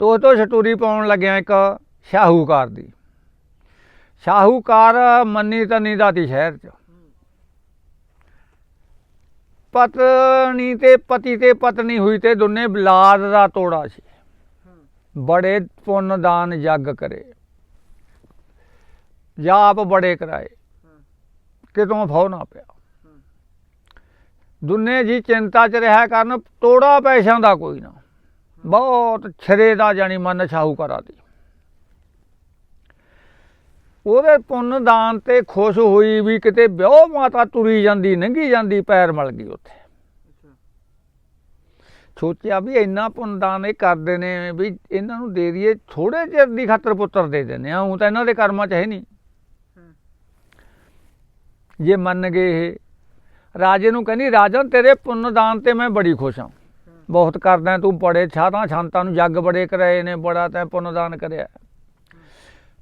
ਤੋ ਤੋਂ ਛਟੂਰੀ ਪਾਉਣ ਲੱਗਿਆ ਇੱਕ ਸ਼ਾਹੂਕਾਰ ਦੀ। ਸ਼ਾਹੂਕਾਰ ਮੰਨੀ ਤਨੀ ਦਾ ਤੀ ਸ਼ਹਿਰ ਚ। ਪਤਨੀ ਤੇ ਪਤੀ ਤੇ ਪਤਨੀ ਹੋਈ ਤੇ ਦੋਨੇ ਬਲਾਦ ਦਾ ਤੋੜਾ ਸੀ। ਬੜੇ ਪੁੰਨ ਦਾਨ ਜੱਗ ਕਰੇ। ਜਾਪ ਬੜੇ ਕਰਾਏ। ਕਿਤੋਂ ਫੋ ਨਾ ਪਿਆ। ਦੁਨੇ ਜੀ ਚਿੰਤਾ ਚ ਰਿਹਾ ਕਰਨ ਤੋੜਾ ਪੈਸਿਆਂ ਦਾ ਕੋਈ ਨਾ। ਬਹੁਤ ਛਰੇ ਦਾ ਜਾਣੀ ਮਨ ਸ਼ਾਹੂਕਾਰਾ ਦੀ ਉਹਦੇ ਪੁੰਨ ਦਾਨ ਤੇ ਖੁਸ਼ ਹੋਈ ਵੀ ਕਿਤੇ ਵਿਆਹ ਮਾਤਾ ਤੁਰੀ ਜਾਂਦੀ ਲੰਘੀ ਜਾਂਦੀ, ਪੈਰ ਮਲ ਗਈ ਉੱਥੇ। ਸੋਚਿਆ ਵੀ ਇੰਨਾ ਪੁੰਨ ਦਾਨ ਇਹ ਕਰਦੇ ਨੇ ਵੀ ਇਹਨਾਂ ਨੂੰ ਦੇ ਦਈਏ ਥੋੜੇ ਚਿਰ ਦੀ ਖਾਤਰ ਪੁੱਤਰ ਦੇ ਦਿੰਦੇ ਆ ਉਹ ਤਾਂ ਇਹਨਾਂ ਦੇ ਕਰਮਾਂ 'ਚ ਹੈ ਨਹੀਂ। ਜੇ ਮੰਨ ਗਏ ਇਹ, ਰਾਜੇ ਨੂੰ ਕਹਿੰਦੀ, ਰਾਜਨ, ਤੇਰੇ ਪੁੰਨ ਦਾਨ ਤੇ ਮੈਂ ਬੜੀ ਖੁਸ਼ ਹਾਂ। ਬਹੁਤ ਕਰਦਾ, ਤੂੰ ਬੜੇ ਛਾਤਾਂ ਛਾਂਤਾਂ ਨੂੰ ਜੱਗ ਬੜੇ ਕਰਾਏ ਨੇ, ਬੜਾ ਤੈਂ ਪੁੰਨ ਦਾਨ ਕਰਿਆ।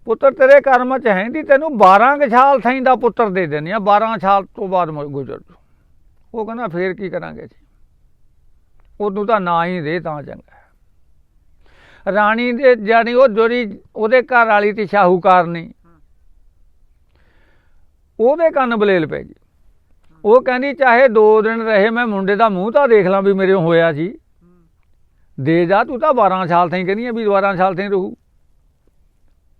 ਪੁੱਤਰ, ਤੇਰੇ ਕਰਮ ਚ ਹੈ ਨਹੀਂ ਤੈਨੂੰ 12 ਕੁ ਸਾਲ ਥਾਈ ਦਾ ਪੁੱਤਰ ਦੇ ਦੇਣੀ ਆ 12 ਸਾਲ ਤੋਂ ਬਾਅਦ ਗੁਜ਼ਰ ਉਹ ਕਹਿੰਦਾ, ਫੇਰ ਕੀ ਕਰਾਂਗੇ ਜੀ ਉਦੋਂ ਤਾਂ ਨਾ ਹੀ ਦੇ ਤਾਂ ਚੰਗਾ ਰਾਣੀ ਦੇ ਜਾਨੀ ਉਹ ਜਿਹੜੀ ਉਹਦੇ ਘਰ ਵਾਲੀ ਤੇ ਸ਼ਾਹੂਕਾਰ ਨਹੀਂ ਉਹਦੇ ਕੰਨ ਬਲੇਲ ਪੈ ਗਈ ਉਹ ਕਹਿੰਦੀ ਚਾਹੇ 2 ਦਿਨ ਰਹੇ, ਮੈਂ ਮੁੰਡੇ ਦਾ ਮੂੰਹ ਤਾਂ ਦੇਖ ਲਾਂ ਵੀ ਮੇਰੇ ਹੋਇਆ ਸੀ। ਦੇ ਜਾ, ਤੂੰ ਤਾਂ 12 ਸਾਲ ਤਾਈਂ ਕਹਿੰਦੀ ਆ ਵੀ 12 ਸਾਲ ਤਾਈਂ ਰਹੂ।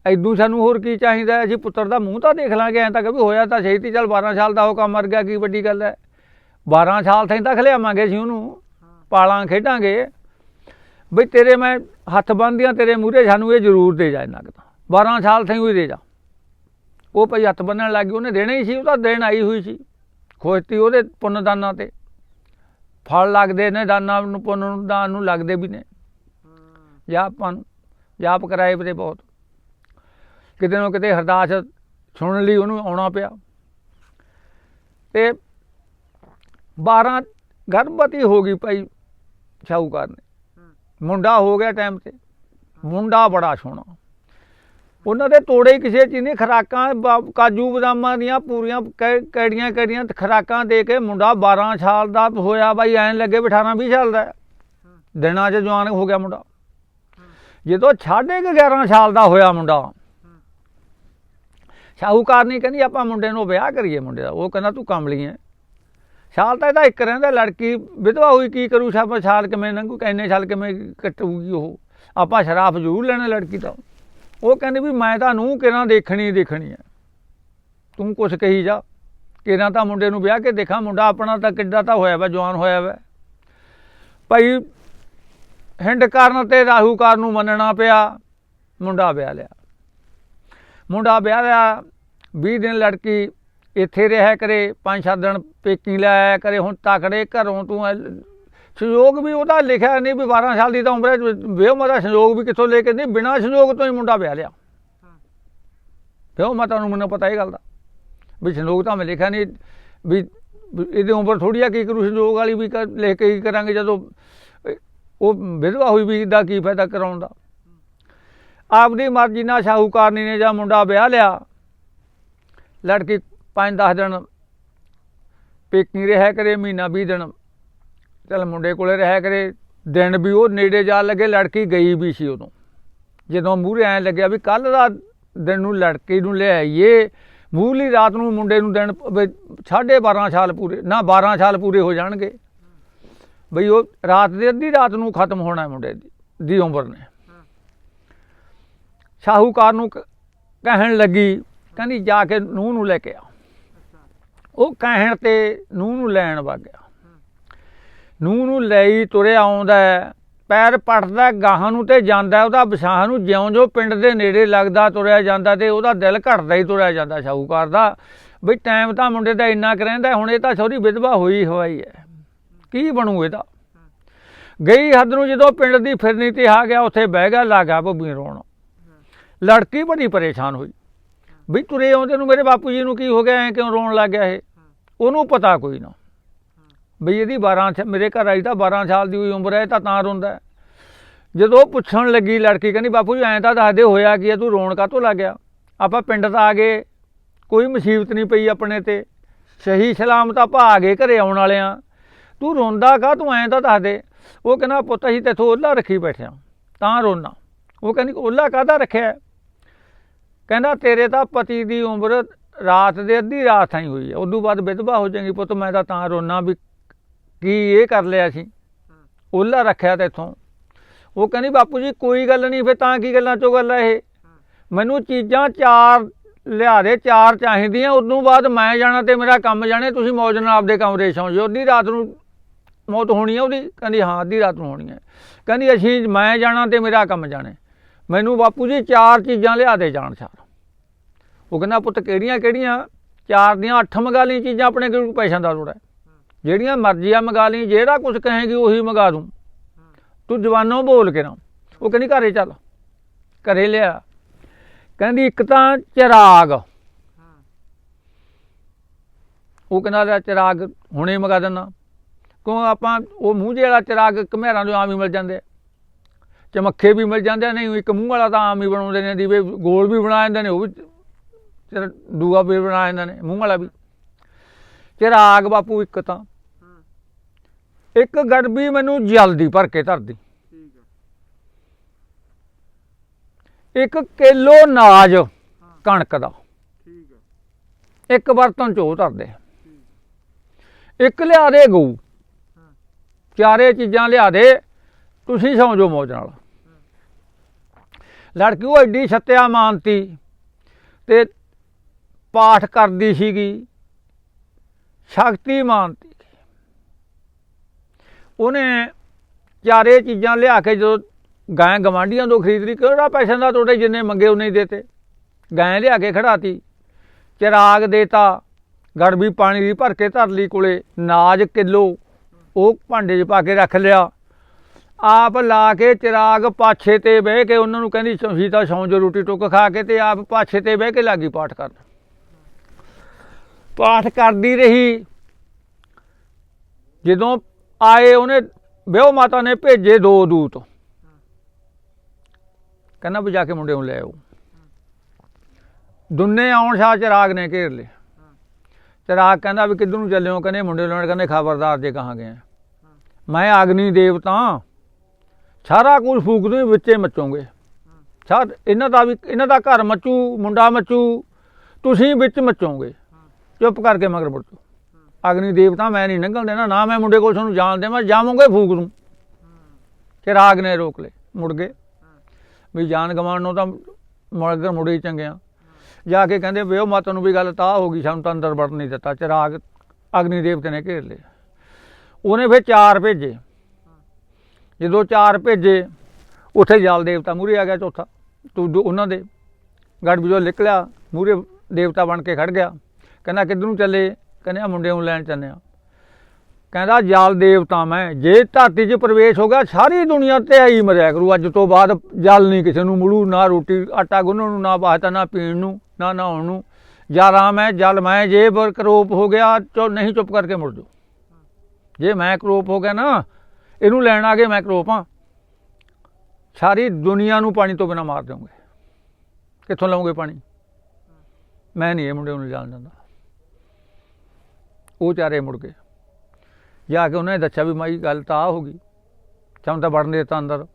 ਐਦੂ ਸਾਨੂੰ ਹੋਰ ਕੀ ਚਾਹੀਦਾ? ਅਸੀਂ ਪੁੱਤਰ ਦਾ ਮੂੰਹ ਤਾਂ ਦੇਖ ਲਾਂਗੇ, ਐਂ ਤਾਂ ਕਿ ਵੀ ਹੋਇਆ ਤਾਂ ਸਹੀ ਤੀ ਚੱਲ 12 ਸਾਲ ਦਾ ਹੋ ਕੰਮ ਮਰ ਗਿਆ, ਕੀ ਵੱਡੀ ਗੱਲ ਹੈ 12 ਸਾਲ ਤਾਈਂ ਤਾਂ ਖਲਿਆਵਾਂਗੇ ਅਸੀਂ ਉਹਨੂੰ, ਪਾਲਾਂ ਖੇਡਾਂਗੇ। ਬਈ ਤੇਰੇ ਮੈਂ ਹੱਥ ਬੰਨ੍ਹਦੀਆਂ ਤੇਰੇ ਮੂਹਰੇ ਸਾਨੂੰ ਇਹ ਜ਼ਰੂਰ ਦੇ ਜਾ ਇੰਨਾ ਕੁ ਤਾਂ। 12 ਸਾਲ ਤਾਈਂ ਹੀ ਦੇ ਜਾ। ਉਹ ਭਈ ਹੱਥ ਬੰਨਣ ਲੱਗ ਗਈ, ਉਹਨੇ ਦੇਣਾ ਹੀ ਸੀ, ਉਹ ਤਾਂ ਦੇਣ ਆਈ ਹੋਈ ਸੀ। ਖੋਜਤੀ ਉਹਦੇ ਪੁੰਨ ਦਾਨਾਂ ਤੇ। ਫਲ ਲੱਗਦੇ ਨੇ ਦਾਨਾਂ ਨੂੰ ਪੁੰਨ ਦਾਨ ਨੂੰ ਲੱਗਦੇ ਵੀ ਨੇ। ਜਾਪਾਂ ਨੂੰ ਜਾਪ ਕਰਾਏ ਵੀਰੇ ਬਹੁਤ। ਕਿਤੇ ਨਾ ਕਿਤੇ ਅਰਦਾਸ ਸੁਣਨ ਲਈ ਉਹਨੂੰ ਆਉਣਾ ਪਿਆ। ਤੇ 12 ਗਰਭਵਤੀ ਹੋ ਗਈ ਭਾਈ ਸ਼ਾਹੂਕਾਰ ਨੇ। ਮੁੰਡਾ ਹੋ ਗਿਆ ਟਾਈਮ ਤੇ। ਮੁੰਡਾ ਬੜਾ ਸੋਹਣਾ। ਉਹਨਾਂ ਦੇ ਤੋੜੇ ਹੀ ਕਿਸੇ ਚੀਜ਼ ਨਹੀਂ ਖਰਾਕਾਂ ਕਾਜੂ ਬਦਾਮਾਂ ਦੀਆਂ ਪੂਰੀਆਂ ਕੈੜੀਆਂ ਕੈੜੀਆਂ ਖਰਾਕਾਂ ਦੇ ਕੇ ਮੁੰਡਾ 12 ਸਾਲ ਦਾ ਹੋਇਆ ਬਾਈ ਐਂ ਲੱਗੇ ਵੀ 18 20 ਸਾਲ ਦਾ। ਦਿਨਾਂ 'ਚ ਜਵਾਨ ਹੋ ਗਿਆ ਮੁੰਡਾ। ਜਦੋਂ ਸਾਢੇ ਕੁ 11 ਸਾਲ ਦਾ ਹੋਇਆ ਮੁੰਡਾ ਸ਼ਾਹੂਕਾਰ ਨਹੀਂ ਕਹਿੰਦੀ ਆਪਾਂ ਮੁੰਡੇ ਨੂੰ ਵਿਆਹ ਕਰੀਏ ਮੁੰਡੇ ਦਾ। ਉਹ ਕਹਿੰਦਾ ਤੂੰ ਕਮਲੀ ਹੈ ਸਾਲ ਤਾਂ ਇਹਦਾ ਇੱਕ ਰਹਿੰਦਾ ਲੜਕੀ ਵਿਧਵਾ ਹੋਈ ਕੀ ਕਰੂ ਸਾਬ ਸਾਲ ਕਿਵੇਂ ਲੰਘੂ ਇੰਨੇ ਸਾਲ ਕਿਵੇਂ ਕੱਟੂਗੀ ਉਹ। ਆਪਾਂ ਸ਼ਰਾਫ ਜ਼ਰੂਰ ਲੈਣਾ ਲੜਕੀ ਦਾ ਉਹ ਕਹਿੰਦੇ ਵੀ ਮੈਂ ਤਾਂ ਨੂੰ ਕਿਹਨਾਂ ਦੇਖਣੀ ਦੇਖਣੀ ਹੈ। ਤੂੰ ਕੁਛ ਕਹੀ ਜਾ। ਕਿਹਨਾਂ ਤਾਂ ਮੁੰਡੇ ਨੂੰ ਵਿਆਹ ਕੇ ਦੇਖਾਂ, ਮੁੰਡਾ ਆਪਣਾ ਤਾਂ ਕਿੱਡਾ ਤਾਂ ਹੋਇਆ ਵਾ, ਜਵਾਨ ਹੋਇਆ ਵਾ। ਭਾਈ, ਹਿੰਡ ਕਰਨ ਤੇ ਰਾਹੂਕਾਰ ਨੂੰ ਮੰਨਣਾ ਪਿਆ, ਮੁੰਡਾ ਵਿਆਹ ਲਿਆ। ਮੁੰਡਾ ਵਿਆਹ ਲਿਆ 20 ਦਿਨ ਲੜਕੀ ਇੱਥੇ ਰਿਹਾ ਕਰੇ 5-7 ਦਿਨ ਪੇਕੀ ਲਾਇਆ ਕਰੇ, ਹੁਣ ਤਕੜੇ ਘਰੋਂ ਤੂੰ ਸੰਯੋਗ ਵੀ ਉਹਦਾ ਲਿਖਿਆ ਨਹੀਂ ਵੀ 12 ਸਾਲ ਦੀ ਤਾਂ ਉਮਰ ਹੈ ਵਿਆਹ ਮਾਤਾ ਸੰਯੋਗ ਵੀ ਕਿੱਥੋਂ ਲੈ ਕੇ ਨਹੀਂ ਬਿਨਾਂ ਸੰਯੋਗ ਤੋਂ ਹੀ ਮੁੰਡਾ ਵਿਆਹ ਲਿਆ। ਵਿਆਹ ਮਾਤਾ ਨੂੰ ਮੈਨੂੰ ਪਤਾ ਇਹ ਗੱਲ ਦਾ ਵੀ ਸੰਯੋਗ ਤਾਂ ਮੈਂ ਲਿਖਿਆ ਨਹੀਂ ਵੀ ਇਹਦੀ ਉਮਰ ਥੋੜੀ ਆ ਕੀ ਕਰੂ ਸੰਯੋਗ ਵਾਲੀ ਵੀ ਲਿਖ ਕੇ ਕੀ ਕਰਾਂਗੇ ਜਦੋਂ ਉਹ ਵਿਧਵਾ ਹੋਈ ਵੀ ਦਾ ਕੀ ਫਾਇਦਾ ਕਰਾਉਣ ਦਾ। ਆਪਦੀ ਮਰਜ਼ੀ ਨਾਲ ਸ਼ਾਹੂਕਾਰਨੀ ਨੇ ਜਾਂ ਮੁੰਡਾ ਵਿਆਹ ਲਿਆ ਲੜਕੀ 5-10 ਦਿਨ ਪੇਕੀ ਰਿਹਾ ਕਰੇ ਮਹੀਨਾ 20 ਦਿਨ ਚਲ ਮੁੰਡੇ ਕੋਲੇ ਰਹਿ ਕਰੇ, ਦਿਨ ਵੀ ਉਹ ਨੇੜੇ ਜਾ ਲੱਗੇ, ਲੜਕੀ ਗਈ ਵੀ ਸੀ ਉਦੋਂ। ਜਦੋਂ ਮੂਹਰੇ ਐਂ ਲੱਗਿਆ ਵੀ ਕੱਲ ਦਾ ਦਿਨ ਨੂੰ ਲੜਕੀ ਨੂੰ ਲੈ ਆਈਏ ਮੂਹਲੀ ਰਾਤ ਨੂੰ ਮੁੰਡੇ ਨੂੰ ਦਿਨ ਵੀ ਸਾਢੇ 12 ਸਾਲ ਪੂਰੇ, ਨਾ 12 ਸਾਲ ਪੂਰੇ ਹੋ ਜਾਣਗੇ। ਬਈ ਉਹ ਰਾਤ ਦੇ, ਅੱਧੀ ਰਾਤ ਨੂੰ ਖਤਮ ਹੋਣਾ ਮੁੰਡੇ ਦੀ ਦੀ ਉਮਰ ਨੇ। ਸ਼ਾਹੂਕਾਰ ਨੂੰ ਕ- ਕਹਿਣ ਲੱਗੀ, ਕਹਿੰਦੀ ਜਾ ਕੇ ਨੂੰਹ ਨੂੰ ਲੈ ਕੇ ਆ। ਉਹ ਕਹਿਣ ਤੇ ਨੂੰਹ ਨੂੰ ਲੈਣ ਵਗ ਗਿਆ। ਨੂੰਹ ਨੂੰ ਲਈ ਤੁਰਿਆ ਆਉਂਦਾ ਪੈਰ ਪੜਦਾ ਗਾਹਾਂ ਨੂੰ ਤੇ ਜਾਂਦਾ ਉਹਦਾ ਵਿਸਾਹ ਨੂੰ ਜਿਉਂ-ਜਿਉਂ ਪਿੰਡ ਦੇ ਨੇੜੇ ਲੱਗਦਾ ਤੁਰਿਆ ਜਾਂਦਾ ਤੇ ਉਹਦਾ ਦਿਲ ਘਟਦਾ ਹੀ ਤੁਰਿਆ ਜਾਂਦਾ ਸ਼ਾਹੂਕਾਰ ਦਾ। ਬਈ ਟਾਈਮ ਤਾਂ ਮੁੰਡੇ ਦਾ ਇੰਨਾ ਕੁ ਰਹਿੰਦਾ, ਹੁਣ ਇਹ ਤਾਂ ਸਹੁਰੀ ਵਿਧਵਾ ਹੋਈ ਹੋਈ ਹੈ। ਕੀ ਬਣੂ ਇਹਦਾ? ਗਈ ਹੱਦ ਨੂੰ ਜਦੋਂ ਪਿੰਡ ਦੀ ਫਿਰਨੀ ਤੇ ਆ ਗਿਆ, ਉੱਥੇ ਬਹਿ ਗਿਆ ਲਾਗਾ ਭੁੱਬੀ ਰੋਣ ਲੜਕੀ ਬੜੀ ਪਰੇਸ਼ਾਨ ਹੋਈ। ਵੀ ਤੁਰੇ ਆਉਂਦੇ ਨੂੰ ਮੇਰੇ ਬਾਪੂ ਜੀ ਨੂੰ ਕੀ ਹੋ ਗਿਆ, ਐ ਕਿਉਂ ਰੋਣ ਲੱਗ ਗਿਆ ਇਹ? ਉਹਨੂੰ ਪਤਾ ਕੋਈ ਨਾ। ਬਈ ਇਹਦੀ 12 ਸ- ਮੇਰੇ ਘਰ ਆਈ ਤਾਂ 12 ਸਾਲ ਦੀ ਹੋਈ ਉਮਰ ਹੈ, ਇਹ ਤਾਂ ਤਾਂ ਰੋਂਦਾ ਜਦੋਂ ਉਹ ਪੁੱਛਣ ਲੱਗੀ ਲੜਕੀ, ਕਹਿੰਦੀ, ਬਾਪੂ ਜੀ, ਐਂ ਤਾਂ ਦੱਸਦੇ ਹੋਇਆ ਕੀ ਹੈ? ਤੂੰ ਰੋਣ ਕਾਹਤੋਂ ਲੱਗ ਗਿਆ? ਆਪਾਂ ਪਿੰਡ ਤਾਂ ਆ ਗਏ, ਕੋਈ ਮੁਸੀਬਤ ਨਹੀਂ ਪਈ ਆਪਣੇ ਤੇ। ਸਹੀ ਸਲਾਮਤ ਆਪਾਂ ਆ ਗਏ, ਘਰੇ ਆਉਣ ਵਾਲੇ ਵਾਲਿਆਂ ਤੂੰ ਰੋਂਦਾ ਕਾ ਤੂੰ ਐਂ ਤਾਂ ਦੱਸ ਦੇ। ਉਹ ਕਹਿੰਦਾ, ਪੁੱਤ, ਅਸੀਂ ਤੇਥੋਂ ਉਹਲਾ ਰੱਖੀ ਬੈਠਿਆ ਤਾਂ ਰੋਣਾ ਉਹ ਕਹਿੰਦੀ, ਓਲਾ ਕਾਹਦਾ ਰੱਖਿਆ ਕਹਿੰਦਾ, ਤੇਰੇ ਤਾਂ ਪਤੀ ਦੀ ਉਮਰ ਰਾਤ ਦੇ ਅੱਧੀ ਰਾਤ ਥਾਈ ਹੋਈ ਹੈ, ਉਦੋਂ ਬਾਅਦ ਵਿਧਵਾ ਹੋ ਜਾਏਗੀ ਪੁੱਤ, ਮੈਂ ਤਾਂ ਤਾਂ ਰੋਣਾ ਵੀ ਕੀ ਇਹ ਕਰ ਲਿਆ ਸੀ? ਓਲਾ ਰੱਖਿਆ ਤੇ ਇਥੋਂ। ਉਹ ਕਹਿੰਦੀ, ਬਾਪੂ ਜੀ, ਕੋਈ ਗੱਲ ਨਹੀਂ, ਫਿਰ ਤਾਂ ਕੀ ਗੱਲਾਂ ਚੋਂ ਗੱਲ ਹੈ ਇਹ? ਮੈਨੂੰ ਚੀਜ਼ਾਂ ਚਾਰ ਲਿਆ ਦੇ, ਚਾਰ ਚਾਹੀਦੀਆਂ। ਉਦੋਂ ਬਾਅਦ ਮੈਂ ਜਾਣਾ ਤੇ ਮੇਰਾ ਕੰਮ ਜਾਣੇ, ਤੁਸੀਂ ਮੌਜ ਨਾਲ ਆਪਦੇ ਕਮਰੇ 'ਚ ਸੌਂ ਜਾਓ ਅੱਧੀ ਰਾਤ ਨੂੰ ਮੌਤ ਹੋਣੀ ਹੈ ਉਹਦੀ ਕਹਿੰਦੀ, ਹਾਂ, ਅੱਧੀ ਰਾਤ ਨੂੰ ਹੋਣੀ ਹੈ ਕਹਿੰਦੀ, ਅਸੀਂ, ਮੈਂ ਜਾਣਾ ਤੇ ਮੇਰਾ ਕੰਮ ਜਾਣੇ। ਮੈਨੂੰ ਬਾਪੂ ਜੀ ਚਾਰ ਚੀਜ਼ਾਂ ਲਿਆ ਦੇ ਜਾਣ ਸਾਰ। ਉਹ ਕਹਿੰਦਾ, ਪੁੱਤ ਕਿਹੜੀਆਂ ਕਿਹੜੀਆਂ ਚਾਰ ਦੀਆਂ ਅੱਠ ਮੰਗਾ ਲਈ ਚੀਜ਼ਾਂ, ਆਪਣੇ ਕੋਲ ਪੈਸਿਆਂ ਦਾ ਲੋੜ ਹੈ। ਜਿਹੜੀਆਂ ਮਰਜ਼ੀਆਂ ਮੰਗਾ ਲਈ, ਜਿਹੜਾ ਕੁਝ ਕਹੇਗੀ ਉਹੀ ਮੰਗਾ ਦੂੰ। ਤੂੰ ਜਵਾਨੋਂ ਬੋਲ ਕੇ ਨਾ, ਉਹ ਕਹਿੰਦੀ ਘਰੇ ਚੱਲ, ਘਰੇ ਲਿਆ। ਕਹਿੰਦੀ ਇੱਕ ਤਾਂ ਚਿਰਾਗ। ਉਹ ਕਹਿੰਦਾ ਲੈ ਚਿਰਾਗ ਹੁਣੇ ਮੰਗਾ ਦਿੰਦਾ। ਕਿਉਂ ਆਪਾਂ, ਉਹ ਮੂੰਹ ਜਿਹੇ ਵਾਲਾ ਚਿਰਾਗ ਘਮੇਰਾਂ ਦੇ ਆਮ ਹੀ ਮਿਲ ਜਾਂਦੇ ਆ। ਚਮੱਖੇ ਵੀ ਮਿਲ ਜਾਂਦੇ ਨਹੀਂ, ਇੱਕ ਮੂੰਹ ਵਾਲਾ ਤਾਂ ਆਮ ਹੀ ਬਣਾਉਂਦੇ ਨੇ, ਦੀਵੇ ਗੋਲ ਵੀ ਬਣਾ ਜਾਂਦੇ ਨੇ, ਉਹ ਵੀ ਚਿਰ ਦੂਆ ਵੀ ਬਣਾ ਜਾਂਦੇ ਨੇ, ਮੂੰਹ ਵਾਲਾ ਵੀ। ਚਿਰਾਗ ਬਾਪੂ ਇੱਕ ਤਾਂ। ਇੱਕ ਗੜਬੀ ਮੈਨੂੰ ਜਲਦੀ ਭਰ ਕੇ ਧਰਦੀ। ਇੱਕ ਕਿਲੋ ਨਾਜ ਕਣਕ ਦਾ। ਇੱਕ ਬਰਤਨ ਚੋ ਧਰਦੇ ਇੱਕ ਲਿਆ ਦੇ ਗਊ। ਚਾਰੇ ਚੀਜ਼ਾਂ ਲਿਆ ਦੇ ਤੁਸੀਂ ਸੌਂ ਜਾਓ ਮੌਜ ਨਾਲ। ਲੜਕੀ ਉਹ ਐਡੀ ਸੱਤਿਆ ਮਾਨਤੀ ਤੇ ਪਾਠ ਕਰਦੀ ਸੀਗੀ। ਸ਼ਕਤੀ ਮਾਨਤੀ ਉਹਨੇ ਚਾਰੇ ਚੀਜ਼ਾਂ ਲਿਆ ਕੇ ਜਦੋਂ ਗਾਂ ਗਵਾਂਡੀਆਂ ਤੋਂ ਖਰੀਦ ਲਈ ਕਿਹੜਾ ਪੈਸੇ ਦਾ ਤੁਹਾਡੇ ਜਿੰਨੇ ਮੰਗੇ ਉਹਨੇ ਹੀ ਦੇਤੇ। ਗਾਂ ਲਿਆ ਕੇ ਖੜਾਤੀ। ਚਿਰਾਗ ਦੇਤਾ ਗੜਬੀ ਪਾਣੀ ਦੀ ਭਰ ਕੇ ਧਰ ਲਈ ਕੋਲੇ, ਨਾਜ ਕਿਲੋ, ਉਹ ਭਾਂਡੇ 'ਚ ਪਾ ਕੇ ਰੱਖ ਲਿਆ। ਆਪ ਲਾ ਕੇ ਚਿਰਾਗ ਪਾਛੇ ਤੇ ਬਹਿ ਕੇ ਉਹਨਾਂ ਨੂੰ ਕਹਿੰਦੀ ਤੁਸੀਂ ਤਾਂ ਸੌਂ ਜੋ ਰੋਟੀ ਟੁੱਕ ਖਾ ਕੇ ਤੇ ਆਪ ਪਾਛੇ ਤੇ ਬਹਿ ਕੇ ਲਾਗੀ ਪਾਠ ਕਰਨ। ਪਾਠ ਕਰਦੀ ਰਹੀ। ਜਦੋਂ ਆਏ, ਉਹਨੇ ਵਿਆਹ ਮਾਤਾ ਨੇ ਭੇਜੇ ਦੋ ਦੂਤ। ਕਹਿੰਦਾ ਵੀ ਜਾ ਕੇ ਮੁੰਡੇ ਨੂੰ ਲੈ ਆਓ। ਦੁੰਨੇ ਆਉਣ ਸ਼ਾਹ ਚਿਰਾਗ ਨੇ ਘੇਰ ਲਿਆ ਚਿਰਾਗ ਕਹਿੰਦਾ ਵੀ ਕਿੱਧਰ ਨੂੰ ਚੱਲਿਓ ਕਹਿੰਦੇ, ਮੁੰਡੇ ਨੂੰ ਕਹਿੰਦੇ, ਖਬਰਦਾਰ ਜੇ ਕਹਾਂ ਗਏ ਮੈਂ ਅਗਨੀ ਦੇਵਤਾ ਸਾਰਾ ਕੁਝ ਫੂਕ ਦੂੰ ਵਿੱਚੇ ਮਚੋਗੇ। ਸਾਰ ਇਹਨਾਂ ਦਾ ਵੀ, ਇਹਨਾਂ ਦਾ ਘਰ ਮਚੂ, ਮੁੰਡਾ ਮਚੂ, ਤੁਸੀਂ ਵਿੱਚ ਮਚੋਗੇ। ਚੁੱਪ ਕਰਕੇ ਮਗਰ ਮੁੜ ਅਗਨੀ ਦੇਵਤਾ ਮੈਂ ਨਹੀਂ ਨਿਕਲ ਦੇਣਾ, ਨਾ ਮੈਂ ਮੁੰਡੇ ਕੋਲ ਤੁਹਾਨੂੰ ਜਾਣ ਦੇਵਾਂ, ਜਾਵਾਂਗੇ ਫੂਕ ਦੂੰ। ਚਿਰਾਗ ਨੇ ਰੋਕ ਲਏ, ਮੁੜ ਗਏ। ਵੀ ਜਾਨ ਗਵਾਉਣ ਨੂੰ ਤਾਂ ਮਰਦਰ ਮੁੜੇ ਹੀ ਚੰਗੇ ਆ। ਜਾ ਕੇ ਕਹਿੰਦੇ ਵੀ ਉਹ ਮਾਤਾ ਨੂੰ ਵੀ ਗੱਲ ਤਾਂ ਹੋ ਗਈ, ਸਾਨੂੰ ਤਾਂ ਅੰਦਰ ਵੜਨ ਨਹੀਂ ਦਿੱਤਾ, ਚਿਰਾਗ ਅਗਨੀ ਦੇਵਤੇ ਨੇ ਘੇਰ ਲਿਆ। ਉਹਨੇ ਫਿਰ ਚਾਰ ਭੇਜੇ। ਜਦੋਂ ਚਾਰ ਭੇਜੇ, ਉੱਥੇ ਜਲ ਦੇਵਤਾ ਮੂਰੇ ਆ ਗਿਆ ਚੌਥਾ। ਤੂੰ ਦੋ- ਉਹਨਾਂ ਦੇ ਗੜ ਵਿੱਚੋਂ ਨਿਕਲਿਆ ਮੂਰੇ ਦੇਵਤਾ ਬਣ ਕੇ ਖੜ ਗਿਆ। ਕਹਿੰਦਾ ਕਿੱਧਰ ਨੂੰ ਚੱਲੇ? ਕਹਿੰਦੇ ਆ ਮੁੰਡੇ ਨੂੰ ਲੈਣ ਚੱਲੇ ਆ। ਕਹਿੰਦਾ ਜਲ ਦੇਵਤਾ ਮੈਂ, ਜੇ ਧਰਤੀ 'ਚ ਪ੍ਰਵੇਸ਼ ਹੋ ਗਿਆ, ਸਾਰੀ ਦੁਨੀਆ ਤੇ ਆਈ ਮਰਿਆ ਕਰੂ। ਅੱਜ ਤੋਂ ਬਾਅਦ ਜਲ ਨਹੀਂ ਕਿਸੇ ਨੂੰ ਮਿਲੂ, ਨਾ ਰੋਟੀ, ਆਟਾ ਗੁੰਨਣ ਨੂੰ, ਨਾ ਬਾਹਤਾ ਨਾ ਪੀਣ ਨੂੰ, ਨਾ ਨਹਾਉਣ ਨੂੰ। ਜਾਂ ਰਾਮ ਹੈ, ਜਲ ਮੈਂ, ਜੇ ਬਰ ਕਰੋਪ ਹੋ ਗਿਆ, ਚੋ ਨਹੀਂ ਚੁੱਪ ਕਰਕੇ ਮੁੜ ਜਾਓ। ਜੇ ਮੈਂ ਕਰੋਪ ਹੋ ਗਿਆ ਨਾ, ਇਹਨੂੰ ਲੈਣ ਆ ਗਏ ਮੈਂ ਕਰੋਪ ਹਾਂ। ਸਾਰੀ ਦੁਨੀਆ ਨੂੰ ਪਾਣੀ ਤੋਂ ਬਿਨਾ ਮਾਰ ਦਿਓਗੇ। ਕਿੱਥੋਂ ਲਓਗੇ ਪਾਣੀ? ਮੈਂ ਨਹੀਂ ਇਹ ਮੁੰਡੇ ਨੂੰ ਜਾਣ ਦਿੰਦਾ। ਉਹ ਚਾਰੇ ਮੁੜ ਗਏ ਜਾ ਕੇ ਉਹਨੇ ਦੱਸਿਆ ਵੀ ਮਾਈ ਗੱਲ ਤਾਂ ਆ ਹੋ ਗਈ। ਸਾਨੂੰ ਤਾਂ ਵੜਨ ਦੇ ਦਿੱਤਾ ਅੰਦਰ।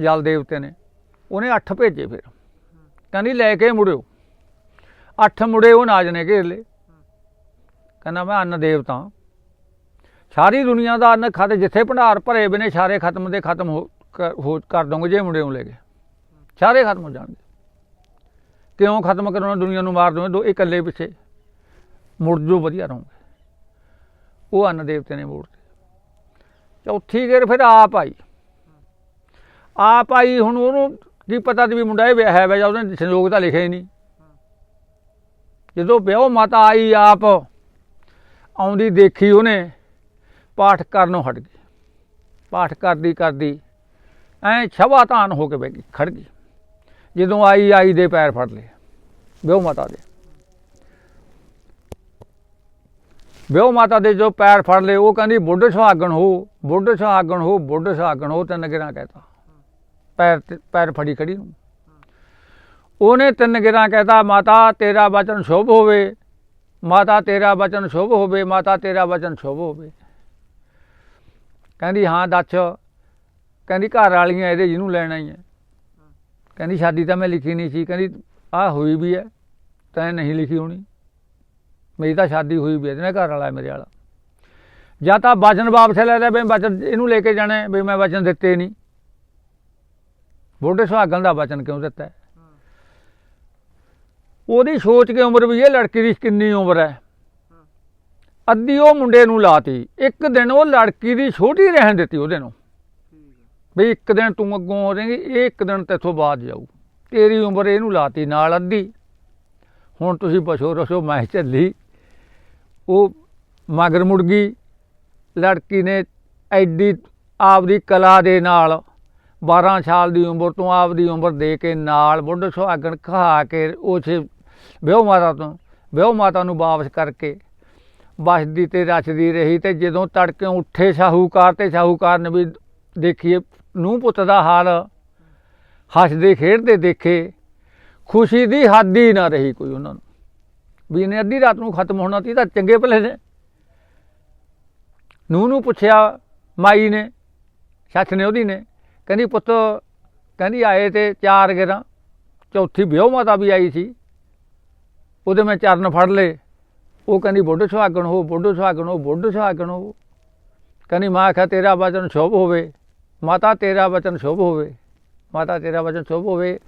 ਜਲ ਦੇਵਤੇ ਨੇ। ਉਹਨੇ ਅੱਠ ਭੇਜੇ ਫਿਰ। ਕਹਿੰਦੀ, ਲੈ ਕੇ ਮੁੜਿਓ। ਅੱਠ ਮੁੜੇ ਉਹ ਨਾਜ ਨੇ ਘੇਰ ਲਏ। ਕਹਿੰਦਾ, ਮੈਂ ਅੰਨ ਦੇਵਤਾ ਸਾਰੀ ਦੁਨੀਆ ਦਾ ਅੰਨ ਖਾਤੇ ਜਿੱਥੇ ਭੰਡਾਰ ਭਰੇ ਬਨੇ ਸਾਰੇ ਖਤਮ ਦੇ ਖਤਮ ਹੋ ਕਰ- ਹੋ ਕਰ ਦੋਗੇ ਜੇ ਮੁੰਡੇ ਨੂੰ ਲੈ ਕੇ। ਸਾਰੇ ਖਤਮ ਹੋ ਜਾਣਗੇ। ਕਿਉਂ ਖਤਮ ਕਰਨਾ ਦੁਨੀਆ ਨੂੰ ਮਾਰ ਦੋਗੇ ਦੋ ਇਕੱਲੇ ਪਿੱਛੇ। ਮੁੜ ਜੋ ਵਧੀਆ ਰਹੋਗੇ। ਉਹ ਅੰਨ ਦੇਵਤੇ ਨੇ ਮੋੜਤੇ ਚੌਥੀ ਗੇਰ ਫਿਰ ਆਪ ਆਈ। ਆਪ ਆਈ ਹੁਣ ਉਹਨੂੰ ਕੀ ਪਤਾ ਸੀ ਵੀ ਮੁੰਡਾ ਇਹ ਵਿਆਹ ਹੈ ਵੇ ਜਾਂ ਉਹਨੇ ਸੰਯੋਗ ਤਾਂ ਲਿਖਿਆ ਹੀ ਨਹੀਂ। ਜਦੋਂ ਵਿਆਹ ਮਾਤਾ ਆਈ ਆਪ, ਆਉਂਦੀ ਦੇਖੀ ਉਹਨੇ, ਪਾਠ ਕਰਨੋਂ ਹਟ ਗਈ। ਪਾਠ ਕਰਦੀ ਕਰਦੀ ਐ ਛਵਾ ਧਾਨ ਹੋ ਕੇ ਬਹਿ ਗਈ ਖੜ ਗਈ। ਜਦੋਂ ਆਈ ਆਈ ਦੇ ਪੈਰ ਫੜ ਲਏ। ਵਿਆਹ ਮਾਤਾ ਦੇ। ਵਿਆਹ ਮਾਤਾ ਦੇ ਜੋ ਪੈਰ ਫੜ ਲਏ, ਉਹ ਕਹਿੰਦੀ, ਬੁੱਢ ਸੁਹਾਗਣ ਹੋ, ਬੁੱਢ ਸੁਹਾਗਣ ਹੋ, ਬੁੱਢ ਸੁਹਾਗਣ ਹੋ, ਤਿੰਨ ਗਿਰਾਂ ਕਹਿਤਾ। ਪੈਰ ਪੈਰ ਫੜੀ ਖੜੀ ਨੂੰ। ਉਹਨੇ ਤਿੰਨ ਗਿਰਾਂ ਕਹਿਤਾ, ਮਾਤਾ, ਤੇਰਾ ਬਚਨ ਸ਼ੁਭ ਹੋਵੇ, ਮਾਤਾ, ਤੇਰਾ ਬਚਨ ਸ਼ੁਭ ਹੋਵੇ, ਮਾਤਾ, ਤੇਰਾ ਬਚਨ ਸ਼ੁਭ ਹੋਵੇ। ਕਹਿੰਦੀ, ਹਾਂ, ਦੱਸ। ਕਹਿੰਦੀ, ਘਰ ਵਾਲੀਆਂ ਇਹਦੇ ਜਿਹਨੂੰ ਲੈਣਾ ਹੀ ਹੈ ਕਹਿੰਦੀ, ਸ਼ਾਦੀ ਤਾਂ ਮੈਂ ਲਿਖੀ ਨਹੀਂ ਸੀ। ਕਹਿੰਦੀ ਆ ਹੋਈ ਵੀ ਹੈ, ਤੈਂ ਨਹੀਂ ਲਿਖੀ ਹੋਣੀ। ਮੇਰੀ ਤਾਂ ਸ਼ਾਦੀ ਹੋਈ ਵੀ ਇਹਦੇ ਨਾਲ ਘਰ ਵਾਲਾ ਮੇਰੇ ਵਾਲਾ। ਜਾਂ ਤਾਂ ਵਚਨ ਵਾਪਸ ਲੈ ਲੈ ਵੀ ਵਚਨ ਇਹਨੂੰ ਲੈ ਕੇ ਜਾਣਾ ਹੈ, ਵੀ ਮੈਂ ਵਚਨ ਦਿੱਤੇ ਨਹੀਂ। ਬੋਡੇ ਸੁਹਾਗਣ ਦਾ ਵਚਨ ਕਿਉਂ ਦਿੱਤਾ ਉਹਦੀ ਸੋਚ ਕੇ ਉਮਰ ਵੀ ਇਹ ਲੜਕੀ ਦੀ ਕਿੰਨੀ ਉਮਰ ਹੈ। ਅੱਧੀ ਉਹ ਮੁੰਡੇ ਨੂੰ ਲਾਤੀ ਇੱਕ ਦਿਨ ਉਹ ਲੜਕੀ ਦੀ ਛੋਟੀ ਰਹਿਣ ਦਿੱਤੀ ਉਹਦੇ ਨੂੰ। ਵੀ ਇੱਕ ਦਿਨ ਤੂੰ ਅੱਗੋਂ ਹੋ ਜਾਏਂਗੀ ਇਹ ਇੱਕ ਦਿਨ ਤੇਥੋਂ ਬਾਅਦ ਜਾਊ। ਤੇਰੀ ਉਮਰ ਇਹਨੂੰ ਲਾਤੀ ਨਾਲ ਅੱਧੀ। ਹੁਣ ਤੁਸੀਂ ਬਸੋ ਰਸੋ ਮੈਂ ਚੱਲੀ। ਉਹ ਮਗਰ ਮੁੜ ਗਈ ਲੜਕੀ ਨੇ ਐਡੀ ਆਪਦੀ ਕਲਾ ਦੇ ਨਾਲ 12 ਸਾਲ ਦੀ ਉਮਰ ਤੋਂ ਆਪਦੀ ਉਮਰ ਦੇ ਕੇ ਨਾਲ ਬੁੱਢ ਸੁਹਾਗਣ ਖਾ ਕੇ ਉਸੇ ਵਿਆਹ ਮਾਤਾ ਤੋਂ, ਵਿਆਹ ਮਾਤਾ ਨੂੰ ਵਾਪਸ ਕਰਕੇ ਬਸਦੀ ਤੇ ਰਚਦੀ ਰਹੀ ਤੇ ਜਦੋਂ ਤੜਕੇ ਉੱਠੇ ਸ਼ਾਹੂਕਾਰ ਤੇ ਸ਼ਾਹੂਕਾਰ ਨੇ ਵੀ ਦੇਖੀਏ ਨੂੰ ਪੁੱਤ ਦਾ ਹਾਲ, ਹੱਸਦੇ ਖੇਡਦੇ ਦੇਖੇ, ਖੁਸ਼ੀ ਦੀ ਹੱਦ ਹੀ ਨਾ ਰਹੀ ਕੋਈ ਉਹਨਾਂ ਨੂੰ। ਵੀ ਇਹਨੇ ਅੱਧੀ ਰਾਤ ਨੂੰ ਖਤਮ ਹੋਣਾ ਸੀ ਤਾਂ ਚੰਗੇ ਭਲੇ ਨੇ। ਨੂੰ ਨੂੰ ਪੁੱਛਿਆ, ਮਾਈ ਨੇ ਸੱਚ ਨੇ, ਉਹਦੀ ਨੇ। ਕਹਿੰਦੀ, ਪੁੱਤ, ਕਹਿੰਦੀ, ਆਏ ਤੇ ਚਾਰ ਗੇਰਾਂ, ਚੌਥੀ ਵਿਆਹ ਮਾਤਾ ਵੀ ਆਈ ਸੀ। ਉਹਦੇ ਮੈਂ ਚਰਨ ਫੜ ਲਏ। ਉਹ ਕਹਿੰਦੀ, ਬੁੱਢ ਸੁਹਾਗਣ ਹੋ, ਬੁੱਢ ਸੁਹਾਗਣ ਹੋ, ਬੁੱਢ ਸੁਹਾਗਣ ਹੋ। ਕਹਿੰਦੀ, ਮਾਂ ਆਖਿਆ, ਤੇਰਾ ਵਚਨ ਸ਼ੁਭ ਹੋਵੇ। ਮਾਤਾ, ਤੇਰਾ ਵਚਨ ਸ਼ੁਭ ਹੋਵੇ। ਮਾਤਾ, ਤੇਰਾ ਵਚਨ ਸ਼ੁਭ ਹੋਵੇ।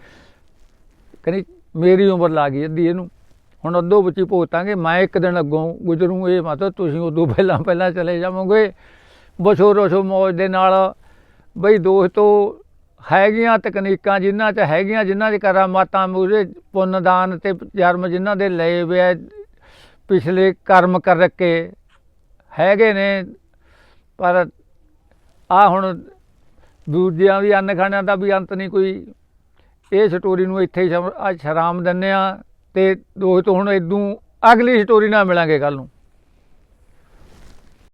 ਕਹਿੰਦੀ, ਮੇਰੀ ਉਮਰ ਲੱਗ ਗਈ ਅੱਧੀ ਇਹਨੂੰ। ਹੁਣ ਅੱਧੋ ਬੱਚੀ ਭੁਗਤਾਂਗੇ, ਮੈਂ ਇੱਕ ਦਿਨ ਅੱਗੋਂ ਗੁਜ਼ਰੂ, ਇਹ ਮਾਤਾ ਤੁਸੀਂ ਉਦੋਂ ਪਹਿਲਾਂ ਪਹਿਲਾਂ ਚਲੇ ਜਾਵੋਗੇ। ਬਸੋ ਰਸੋ ਮੌਜ ਦੇ ਨਾਲ, ਬਈ ਦੋਸਤੋ, ਹੈਗੀਆਂ ਤਕਨੀਕਾਂ ਜਿਨ੍ਹਾਂ 'ਚ, ਹੈਗੀਆਂ ਜਿਨ੍ਹਾਂ 'ਚ ਕਰਾਮਾਤਾਂ ਮੂਰੇ ਪੁੰਨ ਦਾਨ ਤੇ ਜਨਮ ਜਿਨ੍ਹਾਂ ਦੇ ਲਏ ਵੇ ਪਿਛਲੇ ਕਰਮ ਕਰਕੇ ਹੈਗੇ ਨੇ, ਪਰ ਆ ਹੁਣ ਦੂਜਿਆਂ ਵੀ ਅੰਨ ਖਾਣਿਆਂ ਦਾ ਵੀ ਅੰਤ ਨਹੀਂ ਕੋਈ। ਇਹ ਸਟੋਰੀ ਨੂੰ ਇੱਥੇ ਹੀ ਸ਼ਰਾਮ ਦਿੰਨੇ ਆ ਤੇ ਦੋਸਤੋ ਹੁਣ ਇਦੋਂ ਅਗਲੀ ਸਟੋਰੀ ਨਾਲ ਮਿਲਾਂਗੇ ਕੱਲ ਨੂੰ।